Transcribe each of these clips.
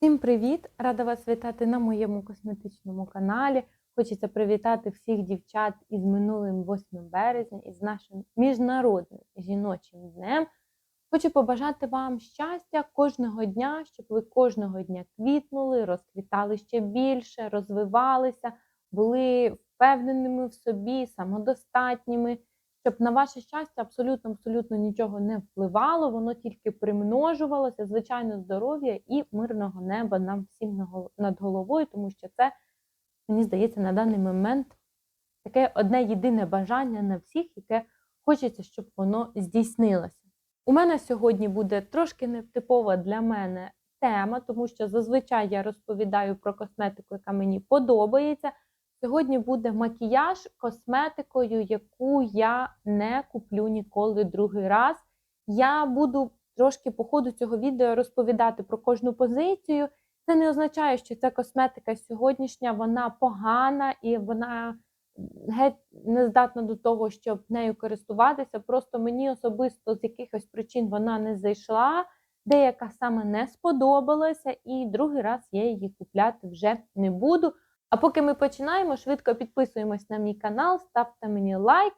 Всім привіт! Рада вас вітати на моєму косметичному каналі. Хочеться привітати всіх дівчат із минулим 8 березня, із нашим міжнародним жіночим днем. Хочу побажати вам щастя кожного дня, щоб ви кожного дня квітнули, розквітали ще більше, розвивалися, були впевненими в собі, самодостатніми, щоб на ваше щастя абсолютно абсолютно нічого не впливало, воно тільки примножувалося, звичайно, здоров'я і мирного неба нам всім над головою, тому що це, мені здається, на даний момент таке одне єдине бажання на всіх, яке хочеться, щоб воно здійснилося. У мене сьогодні буде трошки нетипова для мене тема, тому що зазвичай я розповідаю про косметику, яка мені подобається. Сьогодні буде макіяж косметикою, яку я не куплю ніколи другий раз. Я буду трошки по ходу цього відео розповідати про кожну позицію. Це не означає, що ця косметика сьогоднішня вона погана і вона геть не здатна до того, щоб нею користуватися. Просто мені особисто з якихось причин вона не зайшла, деяка саме не сподобалася, і другий раз я її купляти вже не буду. А поки ми починаємо, швидко підписуємось на мій канал, ставте мені лайк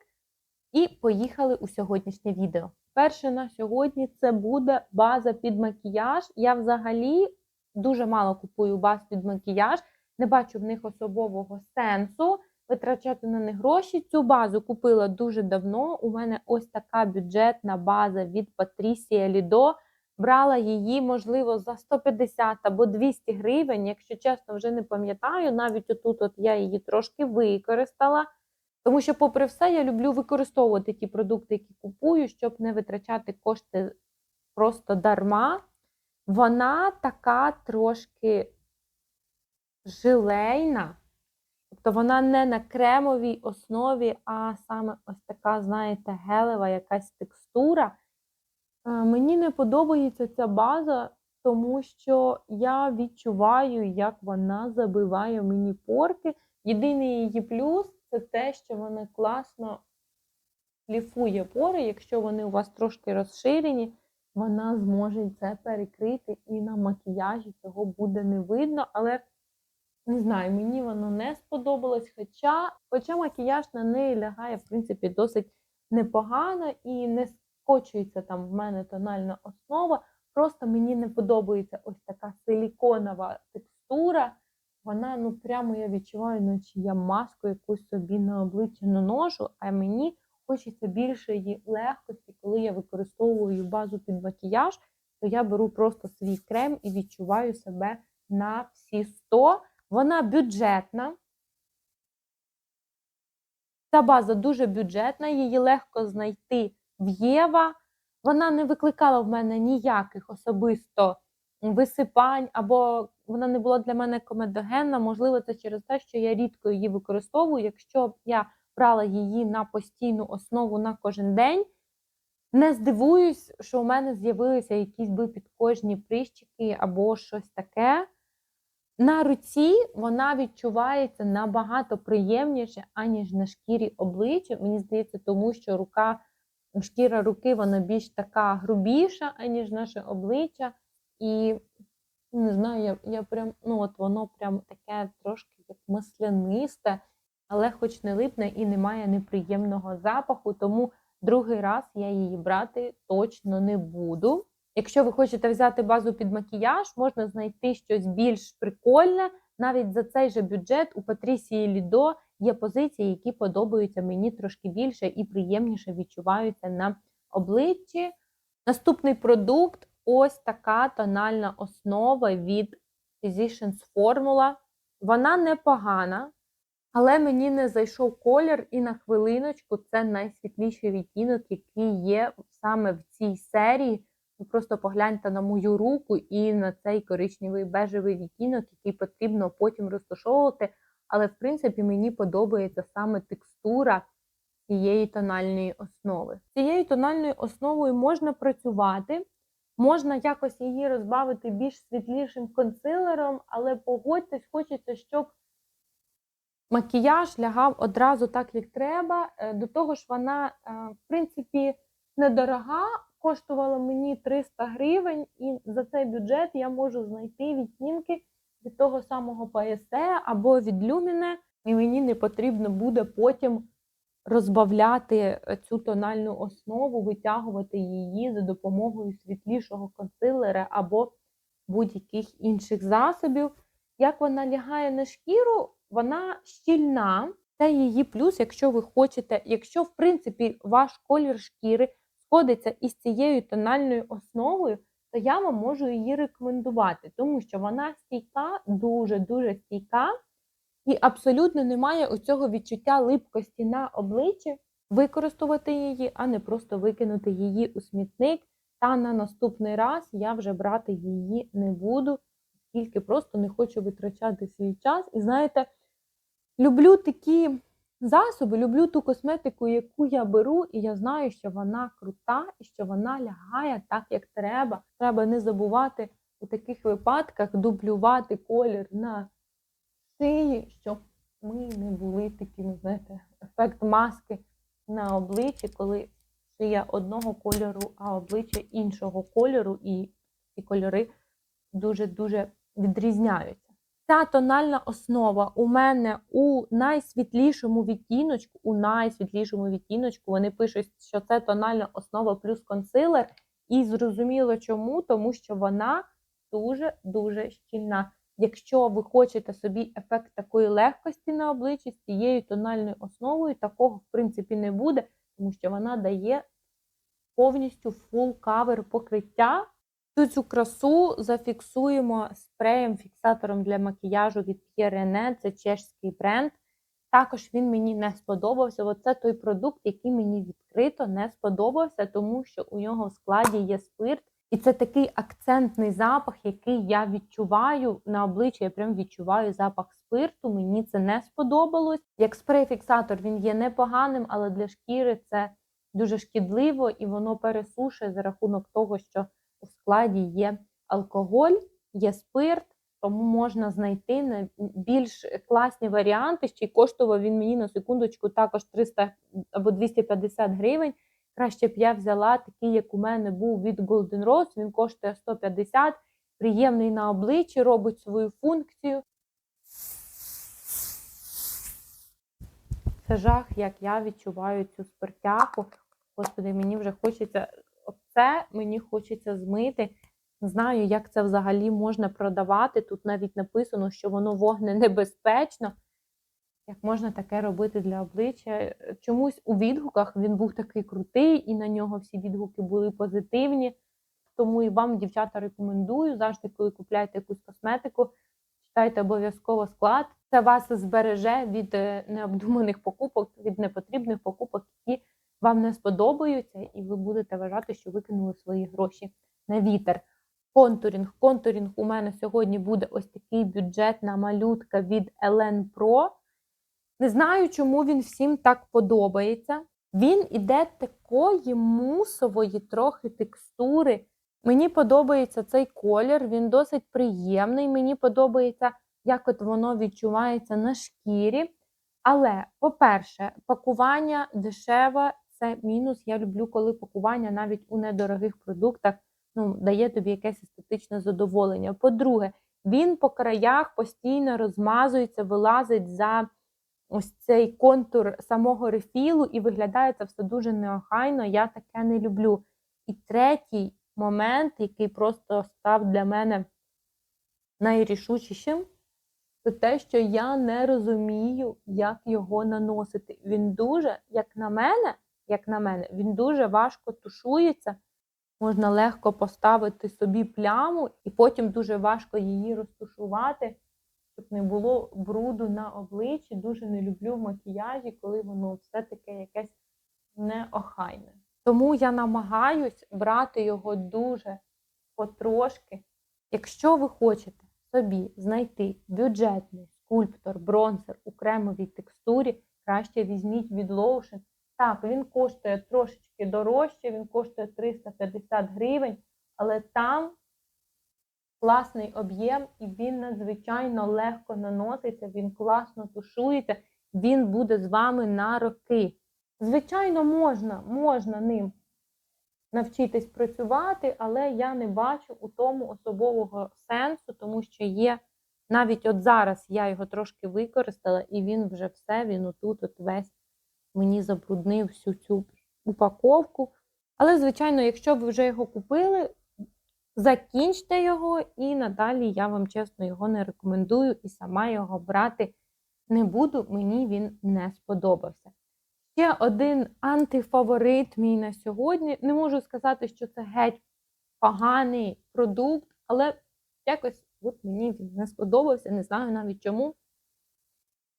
і поїхали у сьогоднішнє відео. Перше на сьогодні це буде база під макіяж. Я взагалі дуже мало купую баз під макіяж, не бачу в них особового сенсу витрачати на них гроші. Цю базу купила дуже давно. У мене ось така бюджетна база від Patricia Lido. Брала її, можливо, за 150 або 200 гривень. Якщо чесно, вже не пам'ятаю. Навіть отут от я її трошки використала. Тому що, попри все, я люблю використовувати ті продукти, які купую, щоб не витрачати кошти просто дарма. Вона така трошки жилейна. Тобто вона не на кремовій основі, а саме ось така, знаєте, гелева якась текстура. Е, Мені не подобається ця база, тому що я відчуваю, як вона забиває мені порки. Єдиний її плюс це те, що вона класно шліфує пори. Якщо вони у вас трошки розширені, вона зможе це перекрити, і на макіяжі цього буде не видно. Але не знаю, мені воно не сподобалось. Хоча, хоча макіяж на неї лягає, в принципі, досить непогано і не скочується там в мене тональна основа. Просто мені не подобається ось така силіконова текстура. Вона, ну прямо я відчуваю, наче я маску якусь собі на обличчя наношу, а мені хочеться більшої легкості, коли я використовую базу під макіяж, то я беру просто свій крем і відчуваю себе на всі 100. Вона бюджетна. Ця база дуже бюджетна, її легко знайти в Єва. Вона не викликала в мене ніяких особисто висипань, або вона не була для мене комедогенна. Можливо, це через те, що я рідко її використовую. Якщо б я брала її на постійну основу на кожен день, не здивуюсь, що у мене з'явилися якісь би підкожні прищики або щось таке. На руці вона відчувається набагато приємніше, аніж на шкірі обличчя. Мені здається, тому що рука, шкіра руки вона більш така грубіша, аніж наше обличчя. І не знаю, я, я прям, ну от воно прям таке трошки як маслянисте, але хоч не липне і не має неприємного запаху, тому другий раз я її брати точно не буду. Якщо ви хочете взяти базу під макіяж, можна знайти щось більш прикольне. Навіть за цей же бюджет у Патрісії Лідо є позиції, які подобаються мені трошки більше і приємніше відчуваються на обличчі. Наступний продукт ось така тональна основа від Physicians Formula. Вона непогана, але мені не зайшов колір, і на хвилиночку це найсвітліший відтінок, який є саме в цій серії. Ви просто погляньте на мою руку і на цей коричневий бежевий відтінок, який потрібно потім розташовувати. Але, в принципі, мені подобається саме текстура цієї тональної основи. Цією тональною основою можна працювати, можна якось її розбавити більш світлішим консилером, але погодьтесь, хочеться, щоб макіяж лягав одразу так, як треба. Е, До того ж, вона, е, в принципі, недорога, коштувала мені 300 гривень, і за цей бюджет я можу знайти відтінки від того самого PSE або від Lumine, і мені не потрібно буде потім розбавляти е, цю тональну основу, витягувати її за допомогою світлішого консилера або будь-яких інших засобів. Як вона лягає на шкіру, вона щільна. Це її плюс, якщо ви хочете, якщо, в принципі, ваш колір шкіри сходиться із цією тональною основою, то я вам можу її рекомендувати, тому що вона стійка, дуже-дуже стійка, і абсолютно немає оцього відчуття липкості на обличчі, використовувати її, а не просто викинути її у смітник. Та на наступний раз я вже брати її не буду, тільки просто не хочу витрачати свій час. І знаєте, люблю такі засоби, люблю ту косметику, яку я беру, і я знаю, що вона крута і що вона лягає так, як треба. Треба не забувати у таких випадках дублювати колір на шиї, щоб ми не були такими, знаєте, ефект маски на обличчі, коли шия одного кольору, а обличчя іншого кольору, і ці кольори дуже-дуже відрізняються. Ця тональна основа у мене у найсвітлішому відтіночку, у найсвітлішому відтіночку вони пишуть, що це тональна основа плюс консилер. І зрозуміло чому, тому що вона дуже-дуже щільна. Якщо ви хочете собі ефект такої легкості на обличчі з цією тональною основою, такого в принципі не буде, тому що вона дає повністю full кавер покриття. Цю цю красу зафіксуємо спреєм-фіксатором для макіяжу від Pierre René, це чешський бренд. Також він мені не сподобався. Оце той продукт, який мені відкрито не сподобався, тому що у нього в складі є спирт. І це такий акцентний запах, який я відчуваю на обличчі. Я прям відчуваю запах спирту. Мені це не сподобалось. Як спрей-фіксатор він є непоганим, але для шкіри це дуже шкідливо і воно пересушує за рахунок того, що складі є алкоголь, є спирт, тому можна знайти більш класні варіанти. Ще й коштував він мені на секундочку також 300 або 250 гривень. Краще б я взяла такий, як у мене був від Golden Rose, він коштує 150, приємний на обличчі, робить свою функцію. Це жах, як я відчуваю цю спиртяку. Господи, мені вже хочеться оце мені хочеться змити. Знаю, як це взагалі можна продавати. Тут навіть написано, що воно вогненебезпечно. Як можна таке робити для обличчя? Чомусь у відгуках він був такий крутий, і на нього всі відгуки були позитивні. Тому і вам, дівчата, рекомендую завжди, коли купляєте якусь косметику, читайте обов'язково склад. Це вас збереже від е, необдуманих покупок, від непотрібних покупок, які вам не сподобаються, і ви будете вважати, що викинули свої гроші на вітер. Контурінг. Контурінг у мене сьогодні буде ось такий бюджетна малютка від Elen Pro. Не знаю, чому він всім так подобається. Він іде такої мусової трохи текстури. Мені подобається цей колір, він досить приємний. Мені подобається, як от воно відчувається на шкірі. Але, по-перше, пакування дешеве це мінус. Я люблю, коли пакування навіть у недорогих продуктах ну, дає тобі якесь естетичне задоволення. По-друге, він по краях постійно розмазується, вилазить за ось цей контур самого рефілу, і виглядає це все дуже неохайно. Я таке не люблю. І третій момент, який просто став для мене найрішучішим, це те, що я не розумію, як його наносити. Він дуже, як на мене, як на мене, він дуже важко тушується. Можна легко поставити собі пляму, і потім дуже важко її розтушувати, щоб не було бруду на обличчі. Дуже не люблю в макіяжі, коли воно все таке якесь неохайне. Тому я намагаюсь брати його дуже потрошки. Якщо ви хочете собі знайти бюджетний скульптор, бронзер у кремовій текстурі, краще візьміть від Lotion. Так, він коштує трошечки дорожче, він коштує 350 гривень, але там класний об'єм і він надзвичайно легко наноситься, він класно тушується, він буде з вами на роки. Звичайно, можна, можна ним навчитись працювати, але я не бачу у тому особового сенсу, тому що є навіть от зараз я його трошки використала, і він вже все, він отут, от весь мені забруднив всю цю упаковку. Але, звичайно, якщо ви вже його купили, закінчте його, і надалі я вам чесно його не рекомендую і сама його брати не буду, мені він не сподобався. Ще один антифаворит мій на сьогодні. Не можу сказати, що це геть поганий продукт, але якось от мені він не сподобався, не знаю навіть чому.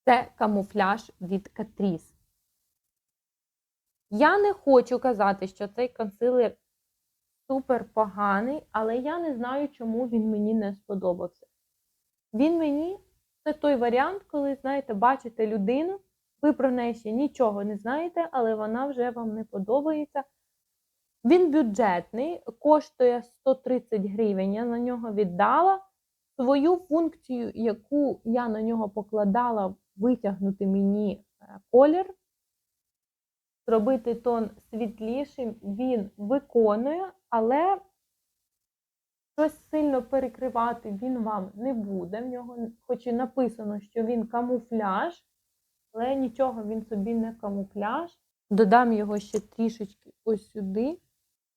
Це камуфляж від Catrice. Я не хочу казати, що цей консилер супер поганий, але я не знаю, чому він мені не сподобався. Він мені це той варіант, коли, знаєте, бачите людину, ви про неї ще нічого не знаєте, але вона вже вам не подобається. Він бюджетний, коштує 130 гривень. Я на нього віддала. Свою функцію, яку я на нього покладала, витягнути мені е, колір, зробити тон світлішим, він виконує, але щось сильно перекривати він вам не буде. В нього, хоч і написано, що він камуфляж, але нічого він собі не камуфляж. Додам його ще трішечки ось сюди.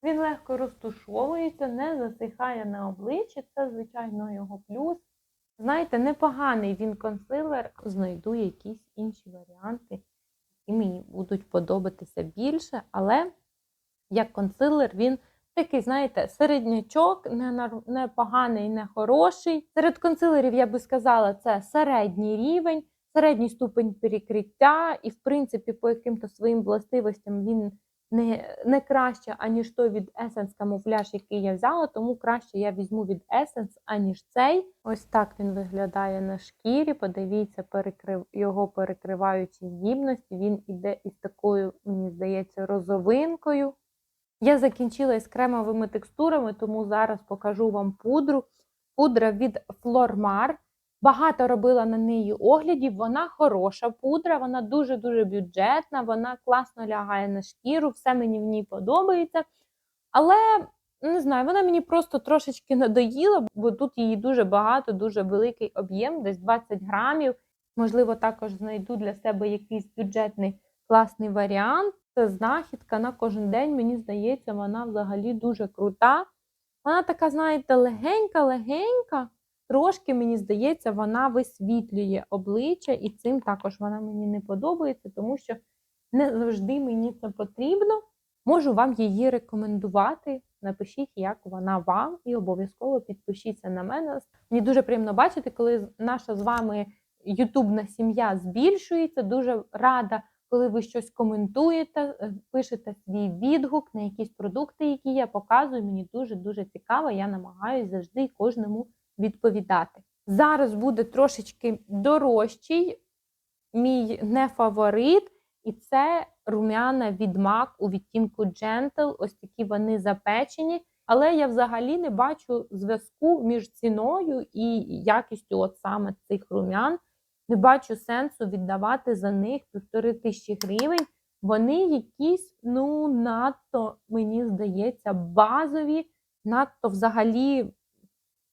Він легко розтушовується, не засихає на обличчі, це, звичайно, його плюс. Знаєте, непоганий він консилер, знайду якісь інші варіанти, які мені будуть подобатися більше, але як консилер він такий, знаєте, середнячок, не, нар- не поганий, не хороший. Серед консилерів, я би сказала, це середній рівень, середній ступень перекриття, і, в принципі, по яким-то своїм властивостям він не, не краще, аніж той від Essence камуфляж, який я взяла, тому краще я візьму від Essence, аніж цей. Ось так він виглядає на шкірі. Подивіться, перекрив, його перекриваючі здібності. Він іде із такою, мені здається, розовинкою. Я закінчила із кремовими текстурами, тому зараз покажу вам пудру. Пудра від Flormar. Багато робила на неї оглядів. Вона хороша пудра, вона дуже-дуже бюджетна, вона класно лягає на шкіру, все мені в ній подобається. Але не знаю, вона мені просто трошечки надоїла, бо тут її дуже багато, дуже великий об'єм, десь 20 грамів. Можливо, також знайду для себе якийсь бюджетний класний варіант. Це знахідка на кожен день. Мені здається, вона взагалі дуже крута. Вона така, знаєте, легенька-легенька. Трошки, мені здається, вона висвітлює обличчя, і цим також вона мені не подобається, тому що не завжди мені це потрібно. Можу вам її рекомендувати. Напишіть, як вона вам, і обов'язково підпишіться на мене. Мені дуже приємно бачити, коли наша з вами ютубна сім'я збільшується. Дуже рада, коли ви щось коментуєте, е, пишете свій відгук на якісь продукти, які я показую. Мені дуже-дуже цікаво. Я намагаюся завжди кожному відповідати. Зараз буде трошечки дорожчий мій не фаворит, і це рум'яна від MAC у відтінку Gentle. Ось такі вони запечені. Але я взагалі не бачу зв'язку між ціною і якістю от саме цих рум'ян. Не бачу сенсу віддавати за них півтори тисячі гривень. Вони якісь, ну, надто, мені здається, базові, надто взагалі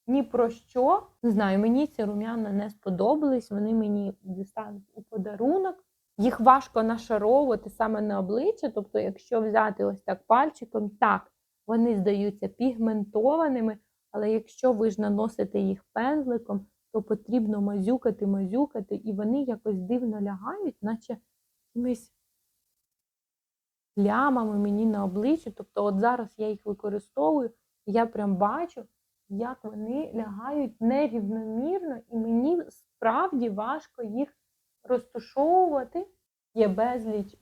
ні про що. Не знаю, мені ці рум'яна не сподобались, вони мені дістануть у подарунок. Їх важко нашаровувати саме на обличчя. Тобто, якщо взяти ось так пальчиком, так, вони здаються пігментованими, але якщо ви ж наносите їх пензликом, то потрібно мазюкати, мазюкати, і вони якось дивно лягають, наче якимись плямами мені на обличчі. Тобто, от зараз я їх використовую, і я прям бачу, як вони лягають нерівномірно, і мені справді важко їх розташовувати. Є безліч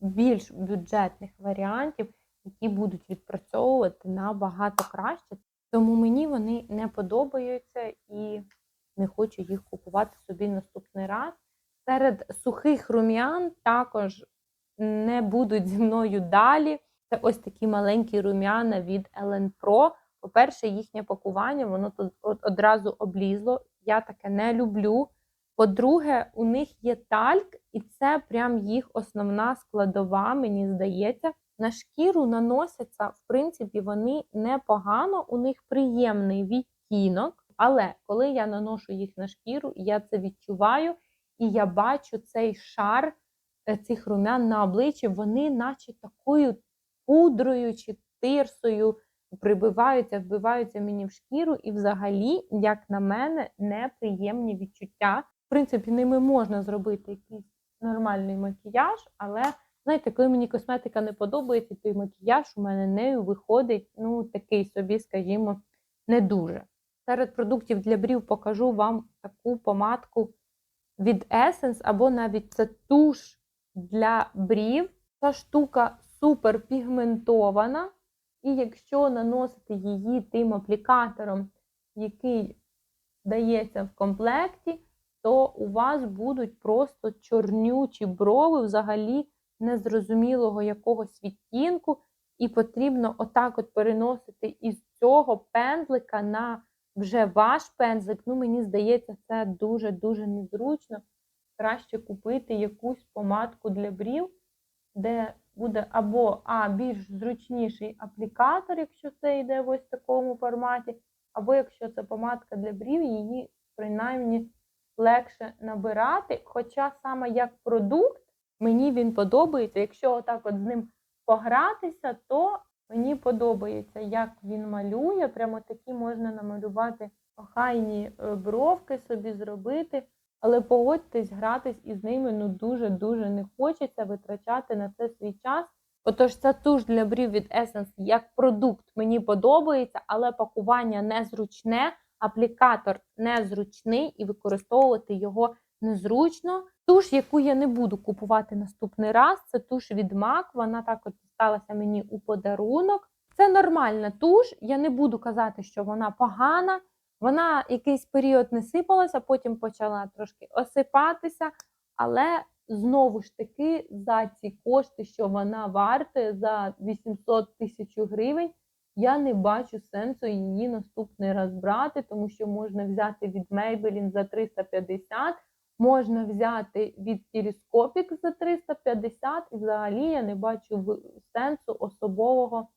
більш бюджетних варіантів, які будуть відпрацьовувати набагато краще. Тому мені вони не подобаються і не хочу їх купувати собі наступний раз. Серед сухих рум'ян також не будуть зі мною далі. Це ось такі маленькі рум'яна від Ellen Pro. По-перше, їхнє пакування, воно тут одразу облізло. Я таке не люблю. По-друге, у них є тальк, і це прям їх основна складова, мені здається. На шкіру наносяться, в принципі, вони непогано, у них приємний відтінок. Але коли я наношу їх на шкіру, я це відчуваю, і я бачу цей шар е, цих румян на обличчі, вони, наче такою пудрою чи тирсою, прибиваються, вбиваються мені в шкіру, і взагалі, як на мене, неприємні відчуття. В принципі, ними можна зробити якийсь нормальний макіяж, але знаєте, коли мені косметика не подобається, то і макіяж у мене нею виходить, ну, такий собі, скажімо, не дуже. Серед продуктів для брів покажу вам таку помадку від Essence, або навіть це туш для брів. Ця штука супер пігментована, і якщо наносити її тим аплікатором, який дається в комплекті, то у вас будуть просто чорнючі брови, взагалі незрозумілого якогось відтінку, і потрібно отак от переносити із цього пензлика на вже ваш пензлик. Ну, мені здається, це дуже-дуже незручно. Краще купити якусь помадку для брів, де буде або а, більш зручніший аплікатор, якщо це йде в ось такому форматі, або якщо це помадка для брів, її принаймні легше набирати. Хоча саме як продукт мені він подобається. Якщо отак от з ним погратися, то мені подобається, як він малює. Прямо такі можна намалювати охайні е, бровки собі зробити. Але погодьтесь, гратись із ними ну дуже-дуже не хочеться витрачати на це свій час. Отож, ця туш для брів від Essence як продукт мені подобається, але пакування незручне, аплікатор незручний і використовувати його незручно. Туш, яку я не буду купувати наступний раз, це туш від MAC. Вона так от дісталася мені у подарунок. Це нормальна туш. Я не буду казати, що вона погана. Вона якийсь період не сипалася, потім почала трошки осипатися, але знову ж таки за ці кошти, що вона вартує за 800 тисяч гривень, я не бачу сенсу її наступний раз брати, тому що можна взяти від Maybelline за 350, можна взяти від Telescopic за 350, і взагалі я не бачу сенсу особового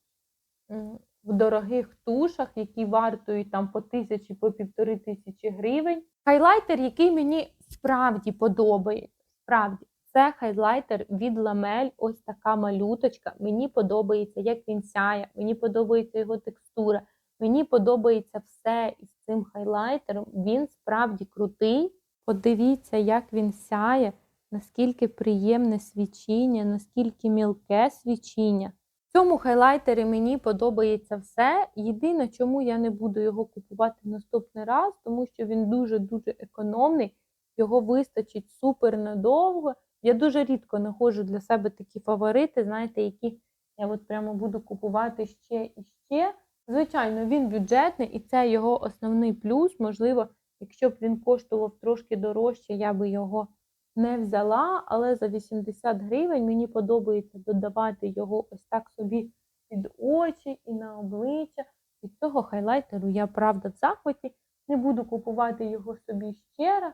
в дорогих тушах, які вартують там по тисячі, по півтори тисячі гривень. Хайлайтер, який мені справді подобається. Справді, це хайлайтер від Ламель, ось така малюточка. Мені подобається, як він сяє, мені подобається його текстура, мені подобається все із цим хайлайтером. Він справді крутий. Подивіться, як він сяє, наскільки приємне свічіння, наскільки мілке свічіння. Цьому хайлайтері мені подобається все. Єдине, чому я не буду його купувати наступний раз, тому що він дуже-дуже економний, його вистачить супер надовго. Я дуже рідко знаходжу для себе такі фаворити, знаєте, які я от прямо буду купувати ще і ще. Звичайно, він бюджетний і це його основний плюс. Можливо, якщо б він коштував трошки дорожче, я би його не взяла, але за 80 гривень мені подобається додавати його ось так собі під очі і на обличчя. Від цього хайлайтеру я правда в захваті. Не буду купувати його собі ще раз,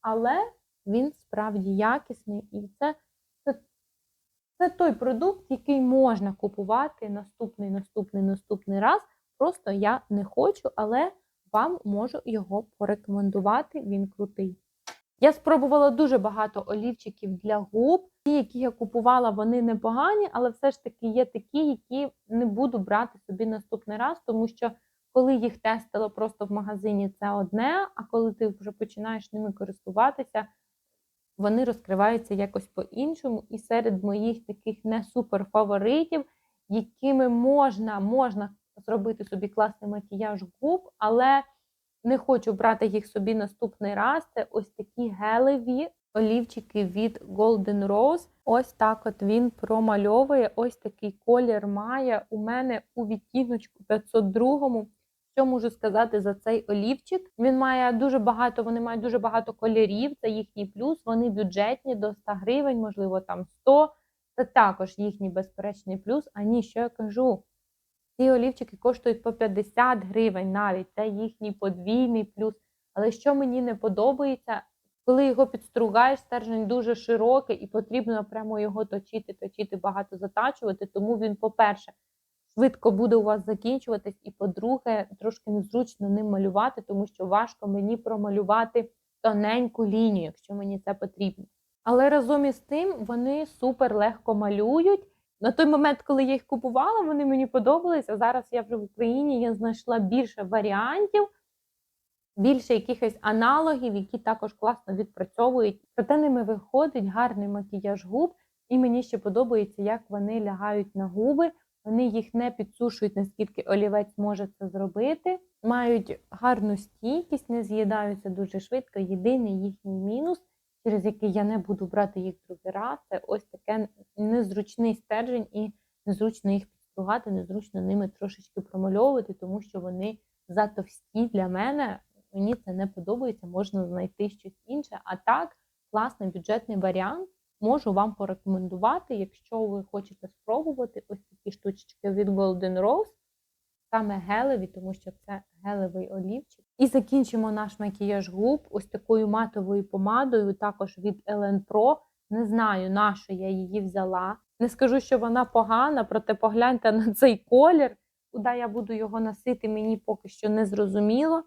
але він справді якісний і це, це, той продукт, який можна купувати наступний, наступний, наступний раз. Просто я не хочу, але вам можу його порекомендувати. Він крутий. Я спробувала дуже багато олівчиків для губ. Ті, які я купувала, вони непогані, але все ж таки є такі, які не буду брати собі наступний раз, тому що коли їх тестила просто в магазині, це одне, а коли ти вже починаєш ними користуватися, вони розкриваються якось по-іншому. І серед моїх таких не супер фаворитів, якими можна, можна зробити собі класний макіяж губ, але не хочу брати їх собі наступний раз. Це ось такі гелеві олівчики від Golden Rose. Ось так от він промальовує. Ось такий колір має у мене у відтіночку 502. Що можу сказати за цей олівчик? Він має дуже багато, вони мають дуже багато кольорів. Це їхній плюс. Вони бюджетні до 100 гривень, можливо, там 100. Це також їхній безперечний плюс. А ні, що я кажу? Ці олівчики коштують по 50 гривень навіть. Це їхній подвійний плюс. Але що мені не подобається, Коли його підстругаєш, стержень дуже широкий і потрібно прямо його точити, точити, багато затачувати. Тому він, по-перше, швидко буде у вас закінчуватись, і по-друге, трошки незручно ним малювати, тому що важко мені промалювати тоненьку лінію, якщо мені це потрібно. Але разом із тим вони супер легко малюють. На той момент, коли я їх купувала, вони мені подобались. А зараз я вже в Україні я знайшла більше варіантів, більше якихось аналогів, які також класно відпрацьовують. Проте ними виходить гарний макіяж губ, і мені ще подобається, як вони лягають на губи. Вони їх не підсушують, наскільки олівець може це зробити. Мають гарну стійкість, не з'їдаються дуже швидко. Єдиний їхній мінус, через який я не буду брати їх другий раз, це ось таке незручний стержень і незручно їх підстругати, незручно ними трошечки промальовувати, тому що вони затовсті для мене. Мені це не подобається, можна знайти щось інше. А так, класний бюджетний варіант. Можу вам порекомендувати, якщо ви хочете спробувати ось такі штучки від Golden Rose, саме гелеві, тому що це гелевий олівчик. І закінчимо наш макіяж губ ось такою матовою помадою, також від Ellen Pro. Не знаю, на що я її взяла. Не скажу, що вона погана, проте погляньте на цей колір. Куди я буду його носити, мені поки що не зрозуміло.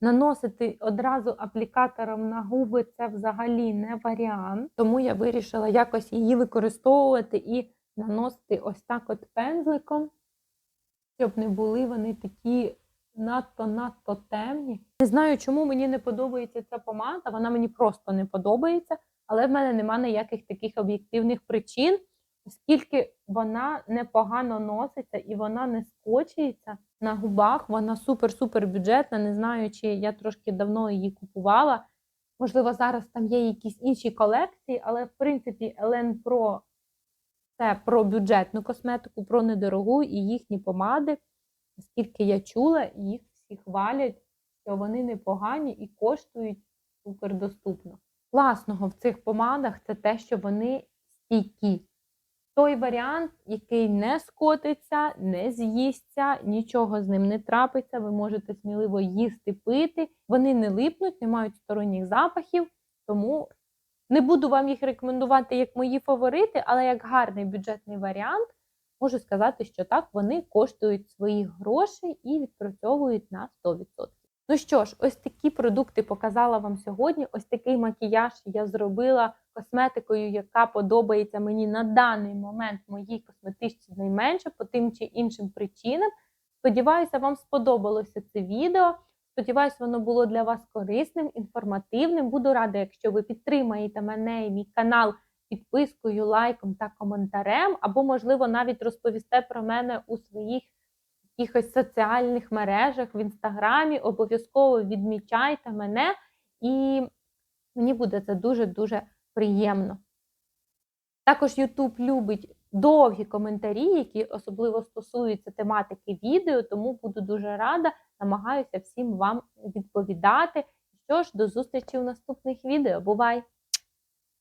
Наносити одразу аплікатором на губи це взагалі не варіант, тому я вирішила якось її використовувати і наносити ось так от пензликом, щоб не були вони такі надто-надто темні. Не знаю, чому мені не подобається ця помада, вона мені просто не подобається, але в мене нема ніяких таких об'єктивних причин, оскільки вона непогано носиться і вона не скочується на губах. Вона супер-супер бюджетна. Не знаю, чи я трошки давно її купувала. Можливо, зараз там є якісь інші колекції, але в принципі Elen Pro це про бюджетну косметику, про недорогу і їхні помади. Оскільки я чула, їх всі хвалять, що вони непогані і коштують супер доступно. Класного в цих помадах це те, що вони стійкі. Той варіант, який не скотиться, не з'їсться, нічого з ним не трапиться, ви можете сміливо їсти, пити. Вони не липнуть, не мають сторонніх запахів, тому не буду вам їх рекомендувати як мої фаворити, але як гарний бюджетний варіант, можу сказати, що так, вони коштують своїх грошей і відпрацьовують на 100%. Ну що ж, ось такі продукти показала вам сьогодні. Ось такий макіяж я зробила косметикою, яка подобається мені на даний момент моїй косметичці найменше по тим чи іншим причинам. Сподіваюся, вам сподобалося це відео. Сподіваюся, воно було для вас корисним, інформативним. Буду рада, якщо ви підтримаєте мене і мій канал підпискою, лайком та коментарем, або, можливо, навіть розповісте про мене у своїх якихось соціальних мережах в інстаграмі. Обов'язково відмічайте мене, і мені буде це дуже-дуже приємно. Також YouTube любить довгі коментарі, які особливо стосуються тематики відео, тому буду дуже рада, намагаюся всім вам відповідати. Що ж, до зустрічі у наступних відео. Бувай!